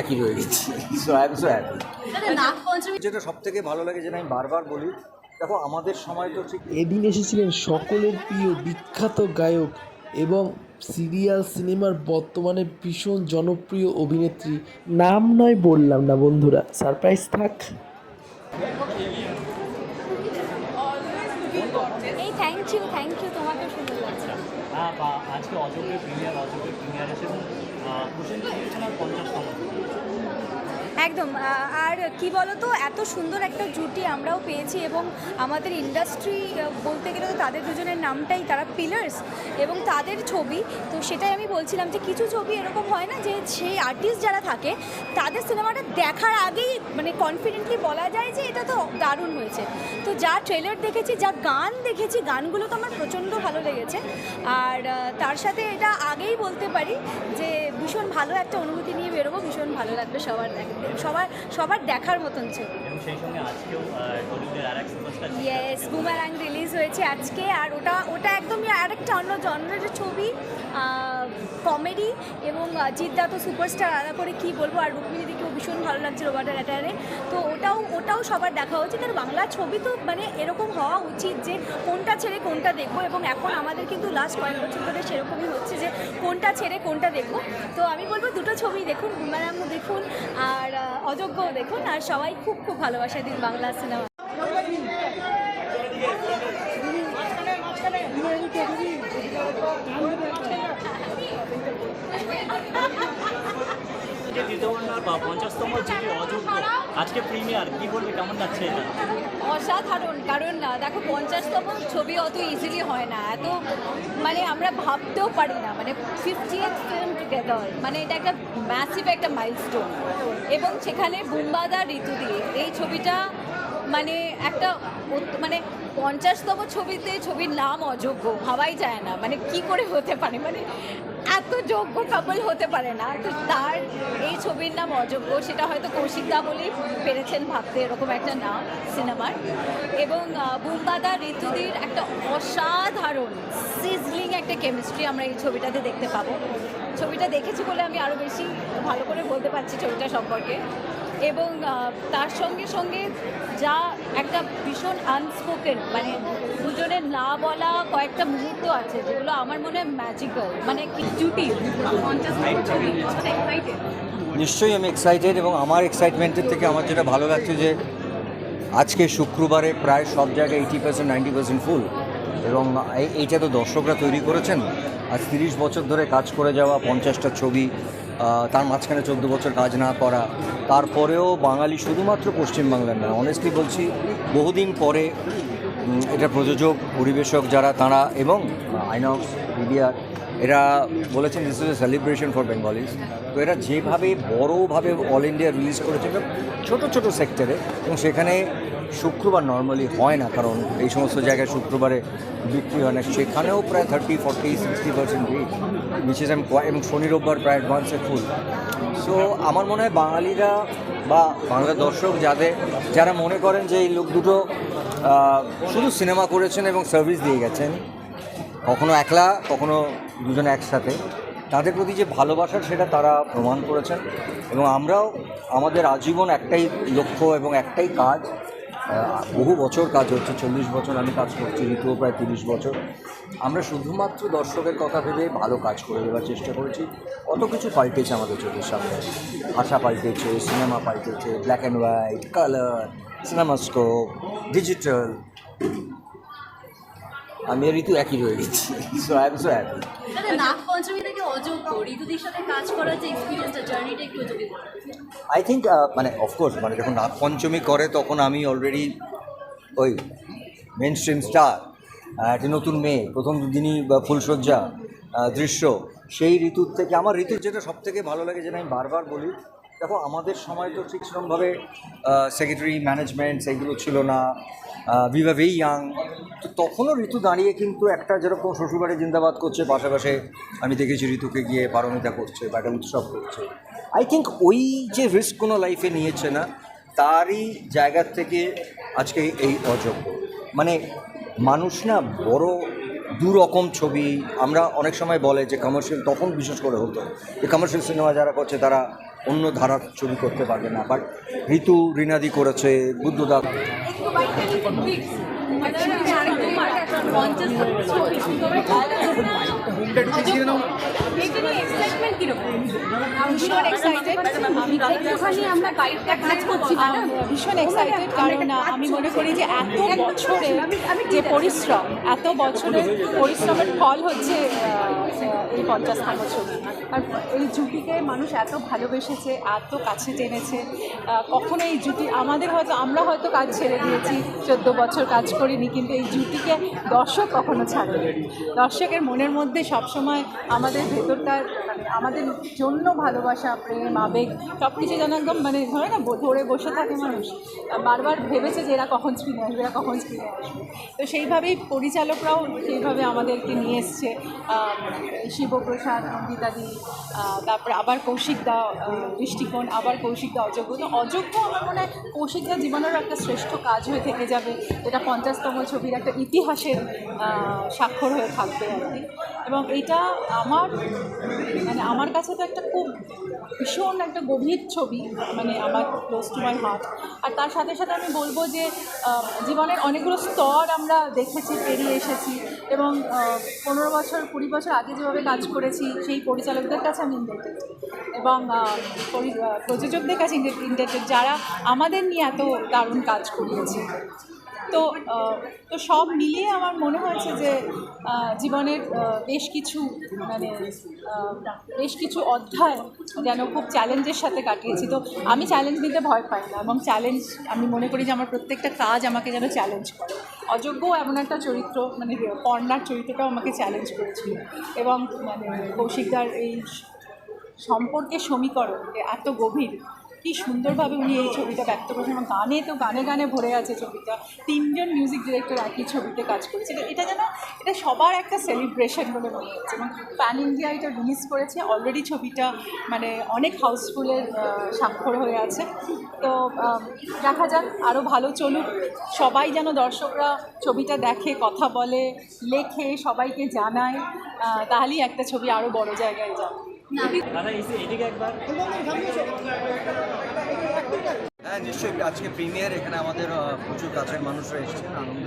একই রয়ে গেছি। So I am so happy যেটা সব থেকে ভালো লাগে যেটা আমি বারবার বলি দেখো আমাদের সময় তো ঠিক এদিন এসেছিলেন সকলের প্রিয় বিখ্যাত গায়ক এবং সিরিয়াল সিনেমার বর্তমানে ভীষণ জনপ্রিয় অভিনেত্রী। নাম নয় বললাম না বন্ধুরা সারপ্রাইজ থাক। এই থ্যাংক ইউ থ্যাংক ইউ তোমাকে সুন্দর লাগছে হ্যাঁ আজকে অযোগ্যের প্রিমিয়ার অযোগ্যের প্রিমিয়ার এসে 아, 무슨 천안 번쩍 একদম আর কি বলতো, এত সুন্দর একটা জুটি আমরাও পেয়েছি এবং আমাদের ইন্ডাস্ট্রি বলতে গেলে তো তাদের দুজনের নামটাই তারা পিলার্স এবং তাদের ছবি। তো সেটাই আমি বলছিলাম যে কিছু ছবি এরকম হয় না যে সেই আর্টিস্ট যারা থাকে, তাদের সিনেমাটা দেখার আগেই মানে কনফিডেন্টলি বলা যায় যে এটা তো দারুণ হয়েছে। তো যা ট্রেলার দেখেছি, যা গান দেখেছি, গানগুলো তো আমার প্রচণ্ড ভালো লেগেছে। আর তার সাথে এটা আগেই বলতে পারি যে ভীষণ ভালো একটা অনুভূতি নিয়ে বেরোবো, ভীষণ ভালো লাগবে সবার দেখ- সবার সবার দেখার মতন ছবি। আর ইয়েস বুমারাং রিলিজ হয়েছে আজকে আর ওটা ওটা একদমই আরেকটা অন্য জন্মের ছবি কমেডি এবং জিদ্দা তো সুপারস্টার আলাদা করে কি বলব? আর রুক্মিণীদিকেও ভীষণ ভালো লাগছে ওয়াটার অ্যাটারে তো ওটাও সবার দেখা উচিত। আর বাংলা ছবি তো মানে এরকম হওয়া উচিত যে কোনটা ছেড়ে কোনটা দেখব এবং এখন আমাদের কিন্তু লাস্ট কয়েক বছর ধরে সেরকমই হচ্ছে যে কোনটা ছেড়ে কোনটা দেখব। তো আমি বলব দুটো ছবি দেখুন বুমারাংও দেখুন আর অযোগ্যও দেখুন। আর সবাই খুব খুব ভালোবাসা দিন বাংলা সিনেমা। ঋতুপর্ণার বা পঞ্চাশতম যেটি অযোগ্য, আজকে প্রিমিয়ার, কি বলবে, কেমন লাগছে এটা? অসাধারণ, কারণ দেখো পঞ্চাশতম ছবি অত ইজিলি হয় না, এত মানে আমরা ভাবতেও পারি না মানে ফিফটি ফিল্ম টুগেদার মানে এটা একটা ম্যাসিভ একটা মাইলস্টোন এবং সেখানে বুম্বাদা ঋতু দিয়ে এই ছবিটা মানে একটা মানে পঞ্চাশতম ছবিতে ছবির নাম অযোগ্য, ভাবাই যায় না। মানে কি করে হতে পারে? মানে এত যোগ্য কাপল হতে পারে না। তো তার এই ছবির নাম অযোগ্য, সেটা হয়তো কৌশিকদা বলেই পেরেছেন ভাবতে এরকম একটা নাম সিনেমার। এবং বুম্বাদা ঋতুদির একটা অসাধারণ সিজলিং একটা কেমিস্ট্রি আমরা এই ছবিটাতে দেখতে পাবো। ছবিটা দেখেছি বলে আমি আরও বেশি ভালো করে বলতে পারছি ছবিটা সম্পর্কে। এবং তার সঙ্গে সঙ্গে যা একটা ভীষণ আনস্পোকেন মানে দুজনের না বলা কয়েকটা মুহূর্ত আছে যেগুলো আমার মনে হয় ম্যাজিক্যাল মানে জুটি নিশ্চয়ই আমি এক্সাইটেড এবং আমার এক্সাইটমেন্টের থেকে আমার যেটা ভালো লাগছে যে আজকে শুক্রবারে প্রায় সব জায়গায় eighty percent ninety percent full এবং এই- এইটা তো দর্শকরা তৈরি করেছেন। আজ তিরিশ বছর ধরে কাজ করে যাওয়া পঞ্চাশটা ছবি তার মাঝখানে চোদ্দ বছর কাজ না করা। তারপরেও বাঙালি শুধুমাত্র পশ্চিমবাংলার না অনেস্টলি বলছি, বহুদিন পরে এটা প্রযোজক, পরিবেশক যারা, তারা এবং আইনক্স মিডিয়া এরা বলেছেন this is a celebration for Bengalis তো এরা যেভাবে বড়োভাবে অল ইন্ডিয়া রিলিজ করেছে এটা ছোট ছোট সেক্টরে এবং সেখানে শুক্রবার নর্মালি হয় না, কারণ এই সমস্ত জায়গায় শুক্রবারে বিক্রি হয় না। সেখানেও প্রায় thirty forty sixty percent rate বিশেষ এবং শনি, রোববার প্রায় অ্যাডভান্সে ফুল সো আমার মনে হয় বাঙালিরা বা বাংলা দর্শক যাদের, যারা মনে করেন যে এই লোক দুটো শুধু সিনেমা করেছেন এবং সার্ভিস দিয়ে গেছেন কখনো একলা, কখনো দুজনে একসাথে। তাদের প্রতি যে ভালোবাসার সেটা তারা প্রমাণ করেছেন। এবং আমরাও আমাদের আজীবন একটাই লক্ষ্য এবং একটাই কাজ বহু বছর কাজ হচ্ছে, চল্লিশ বছর আমি কাজ করছি, ঋতুও প্রায় তিরিশ বছর। আমরা শুধুমাত্র দর্শকের কথা ভেবে ভালো কাজ করে দেওয়ার চেষ্টা করেছি। কত কিছু পাল্টেছে আমাদের চোখের সামনে। ভাষা পাল্টেছে, cinema পাল্টেছে black and white colour CinemaScope digital আমি ঋতু একই রয়ে গেছি। So I am so happy I think মানে অফকোর্স মানে যখন নাগ পঞ্চমী করে তখন আমি অলরেডি ওই মেন স্ট্রিম স্টার একটি নতুন মেয়ে প্রথম দিনই বা ফুলসজ্জা দৃশ্য সেই ঋতুর থেকে আমার ঋতুর যেটা সব থেকে ভালো লাগে যেটা আমি বারবার বলি দেখো, আমাদের সময় তো ঠিক সেরকমভাবে সেক্রেটারি ম্যানেজমেন্ট সেইগুলো ছিল না। আর ভেরি ইয়াং তো তখনও ঋতু দাঁড়িয়ে কিন্তু একটা যেরকম শ্বশুরবাড়ি জিন্দাবাদ করছে, পাশাপাশি আমি দেখেছি ঋতুকে গিয়ে পারমিতা করছে বা একটা উৎসব করছে। আই থিঙ্ক ওই যে রিস্ক কোনো লাইফে নিয়েছে না, তারই জায়গার থেকে আজকে এই অযোগ্য। মানে মানুষ না বড় দু রকম ছবি, আমরা অনেক সময় বলে যে কমার্শিয়াল তখন বিশেষ করে হতো। যে কমার্শিয়াল সিনেমা যারা করছে, তারা অন্য ধারার ছবি করতে পারবে না বাট ঋতু রিনাদি করেছে, বুদ্ধদা এক্সাইটেড কারণ আমি মনে করি যে এত বছরে যে পরিশ্রম, এত বছরের পরিশ্রমের ফল হচ্ছে এই পঞ্চাশতম ছবি। আর এই জুটিকে মানুষ এত ভালোবেসেছে, এত কাছে টেনেছে কখনো এই জুটি আমাদের হয়তো, আমরা হয়তো কাজ ছেড়ে দিয়েছি, চোদ্দ বছর কাজ করিনি, কিন্তু এই জুটিকে দর্শক কখনো ছাড়েনি। দর্শকের মনের মধ্যে সবসময় আমাদের ভেতরটার মানে আমাদের জন্য ভালোবাসা, প্রেম, আবেগ সব কিছু যেন একদম মানে ধরে না, ধরে বসে থাকে মানুষ। বারবার ভেবেছে যে এরা কখন স্ক্রিনে আসবে, এরা কখন স্ক্রিনে আসবে। তো সেইভাবেই পরিচালকরাও সেইভাবে আমাদেরকে নিয়ে এসছে শিবপ্রসাদ অঙ্গিতাদি তারপরে আবার কৌশিকদা দৃষ্টিকোণ, আবার কৌশিকদা অযোগ্য। তো অযোগ্য আমার মনে হয় কৌশিকদা জীবনেরও একটা শ্রেষ্ঠ কাজ হয়ে থেকে যাবে। এটা পঞ্চাশতম ছবির একটা ইতিহাসের স্বাক্ষর হয়ে থাকবে আর কি। এবং এটা আমার মানে আমার কাছে তো একটা খুব ভীষণ একটা গভীর ছবি মানে আমার ক্লোজ টু মাই হার্ট আর তার সাথে সাথে আমি বলব যে জীবনের অনেকগুলো স্তর আমরা দেখেছি, পেরিয়ে এসেছি। এবং পনেরো বছর, কুড়ি বছর আগে যেভাবে কাজ করেছি, সেই পরিচালকদের কাছে আমি ইন্টারটেড এবং প্রযোজকদের কাছে ইন্টারটেড যারা আমাদের নিয়ে এত দারুণ কাজ করিয়েছে। তো তো সব মিলিয়ে আমার মনে হয়েছে যে জীবনের বেশ কিছু মানে বেশ কিছু অধ্যায় যেন খুব চ্যালেঞ্জের সাথে কাটিয়েছি। তো আমি চ্যালেঞ্জ নিতে ভয় পাই না এবং চ্যালেঞ্জ, আমি মনে করি যে আমার প্রত্যেকটা কাজ আমাকে যেন চ্যালেঞ্জ করে। অযোগ্য এমন একটা চরিত্র মানে পর্ণার চরিত্রটাও আমাকে চ্যালেঞ্জ করেছিল। এবং মানে কৌশিকদার এই সম্পর্কে সমীকরণ এত গভীর কি সুন্দরভাবে উনি এই ছবিটা ব্যক্ত করেছেন এবং গানে তো গানে গানে ভরে আছে ছবিটা। তিনজন মিউজিক ডিরেক্টর একই ছবিতে কাজ করেছে। এটা- যেন, এটা সবার একটা সেলিব্রেশন বলে মনে হচ্ছে এবং প্যান ইন্ডিয়া এটা রিলিজ করেছে। অলরেডি ছবিটা মানে অনেক হাউসফুলের স্বাক্ষর হয়ে আছে। তো দেখা যাক আরও ভালো চলুক। সবাই যেন দর্শকরা ছবিটা দেখে, কথা বলে, লেখে, সবাইকে জানায় তাহলেই একটা ছবি আরও বড় জায়গায় যাবে। দাদা এদিকে একবার। হ্যাঁ নিশ্চয়ই। আজকে প্রিমিয়ার এখানে আমাদের প্রচুর কাছের মানুষরা এসেছেন আনন্দ